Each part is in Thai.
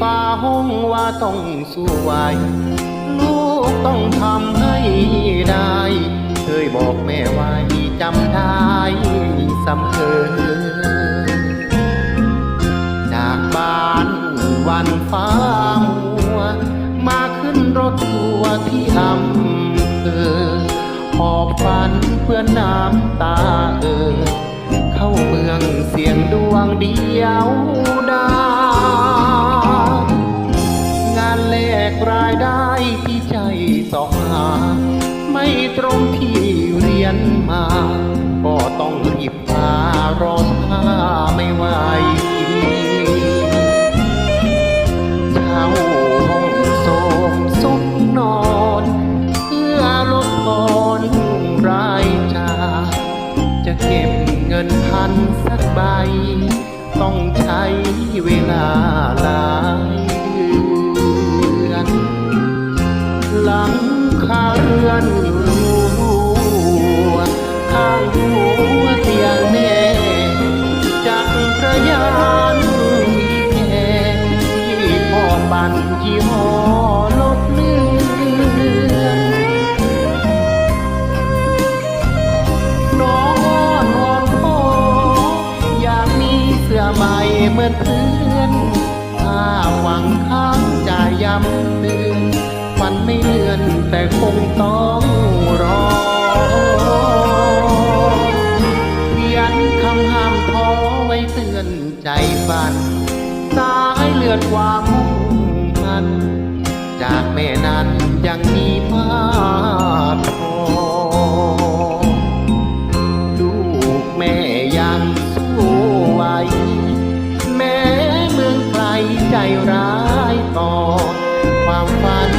ฝ้าหงว่าต้องสู้ไหวลูกต้องทำให้ได้ เคยบอกแม่ไว้จำได้เสมอจากบ้านวันฟ้ามัว มาขึ้นรถทัวร์ที่อำเภอหอบฝันเพื่อนน้ำตาเออ กรายได้ที่ใจสองหา ไม่ตรงที่เรียนมา ก็ต้องรีบพารอท่าไม่ไหวเช่าห้องโสมซุกนอน เพื่อลดทอนรายจ่ายจะเก็บเงินพันสักใบ ต้องใช้เวลาหลาย คาเรือนรัวข้างหัวเตียงแม่จักรยานมีแค่ที่พ่อปั่นยี่ห้อลบเลือนน้องอ้อนวอนขออยากมีเสื้อใหม่เหมือนเพื่อนถ้าหวังค้างจะย้ำเตือน ฝันไม่เลื่อนแต่คงต้องรอเขียนคำห้ามท้อไว้เตือนใจฝัน สายเลือดความมุ่งมัน จากแม่นั้นยังมีมากพอลูกแม่ยังสู้ไหวแม้เมืองไกลใจร้ายต่อความฝัน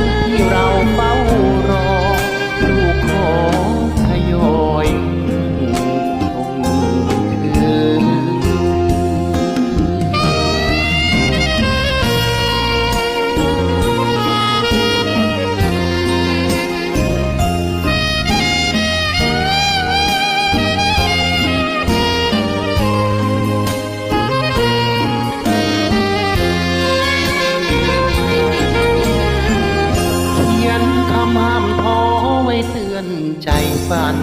คำห้ามท้อไว้เตือนใจฝัน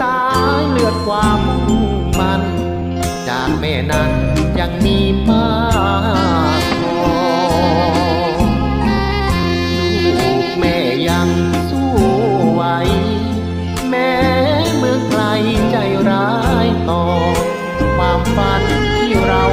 สายเลือดความมุ่งมัน จากแม่นั้นยังมีมากพอลูกแม่ยังสู้ไหวแม้เมื่อไกลใจร้ายต่อ ความฝันที่เรา